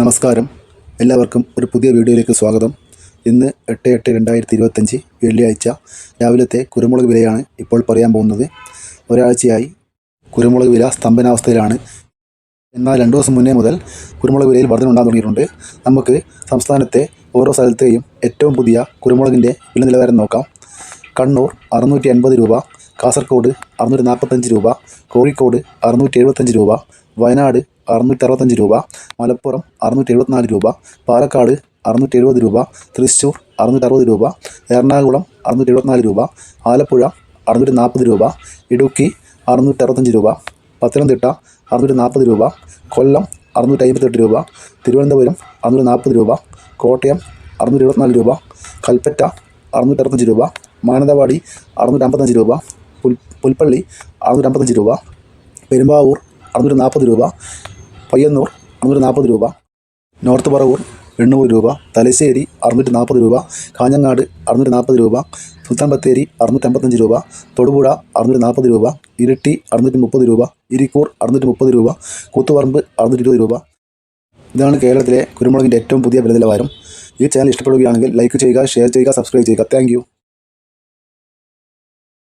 നമസ്കാരം. എല്ലാവർക്കും ഒരു പുതിയ വീഡിയോയിലേക്ക് സ്വാഗതം. ഇന്ന് എട്ട് എട്ട് രണ്ടായിരത്തി ഇരുപത്തഞ്ച് വെള്ളിയാഴ്ച. രാവിലത്തെ കുരുമുളക് വിലയാണ് ഇപ്പോൾ പറയാൻ പോകുന്നത്. ഒരാഴ്ചയായി കുരുമുളക് വില സ്തംഭനാവസ്ഥയിലാണ്. എന്നാൽ രണ്ട് ദിവസം മുന്നേ മുതൽ കുരുമുളക് വിലയിൽ വർധന ഉണ്ടാകാൻ തുടങ്ങിയിട്ടുണ്ട്. നമുക്ക് സംസ്ഥാനത്തെ ഓരോ സ്ഥലത്തെയും ഏറ്റവും പുതിയ കുരുമുളകിന്റെ വില നിലവാരം നോക്കാം. കണ്ണൂർ അറുന്നൂറ്റി അൻപത് രൂപ കാസർഗോഡ് അറുന്നൂറ്റി നാൽപ്പത്തഞ്ച് രൂപ കോഴിക്കോട് അറുന്നൂറ്റി എഴുപത്തഞ്ച് രൂപ വയനാട് അറുന്നൂറ്റി അറുപത്തഞ്ച് രൂപ മലപ്പുറം അറുന്നൂറ്റി എഴുപത്തിനാല് രൂപ പാലക്കാട് അറുന്നൂറ്റി എഴുപത് രൂപ തൃശ്ശൂർ അറുന്നൂറ്റി അറുപത് രൂപ എറണാകുളം അറുന്നൂറ്റി എഴുപത്തിനാല് രൂപ ആലപ്പുഴ അറുന്നൂറ്റി നാൽപ്പത് രൂപ ഇടുക്കി അറുന്നൂറ്റി അറുപത്തഞ്ച് രൂപ പത്തനംതിട്ട അറുന്നൂറ്റി നാൽപ്പത് രൂപ കൊല്ലം അറുന്നൂറ്റി അമ്പത്തെട്ട് രൂപ തിരുവനന്തപുരം അറുന്നൂറ്റി നാൽപ്പത് രൂപ കോട്ടയം അറുന്നൂറ്റി എഴുപത്തിനാല് രൂപ കൽപ്പറ്റ അറുന്നൂറ്റി അറുപത്തഞ്ച് രൂപ മാനന്തവാടി അറുന്നൂറ്റി അമ്പത്തഞ്ച് രൂപ പുൽ പുൽപ്പള്ളി അറുന്നൂറ്റി അമ്പത്തഞ്ച് രൂപ പെരുമ്പാവൂർ അറുന്നൂറ്റി നാൽപ്പത് രൂപ പയ്യന്നൂർ അറുന്നൂറ്റി നാൽപ്പത് രൂപ. നോർത്ത് പറവൂർ എണ്ണൂറ് രൂപ. തലശ്ശേരി അറുന്നൂറ്റി നാൽപ്പത് രൂപ. കാഞ്ഞങ്ങാട് അറുന്നൂറ്റി നാൽപ്പത് രൂപ. സുൽത്താൻ ബത്തേരി അറുന്നൂറ്റി അമ്പത്തഞ്ച് രൂപ. തൊടുപുഴ അറുന്നൂറ്റി നാൽപ്പത് രൂപ. ഇരിട്ടി അറുന്നൂറ്റി മുപ്പത് രൂപ. ഇരിക്കൂർ അറുന്നൂറ്റി മുപ്പത് രൂപ. കൂത്തുപറമ്പ് അറുന്നൂറ്റി ഇരുപത് രൂപ. ഇതാണ് കേരളത്തിലെ കുരുമുളകിന്റെ ഏറ്റവും പുതിയ വില നിലവാരം ഈ ചാനൽ ഇഷ്ടപ്പെടുകയാണെങ്കിൽ ലൈക്ക് ചെയ്യുക ഷെയർ ചെയ്യുക സബ്സ്ക്രൈബ് ചെയ്യുക. താങ്ക്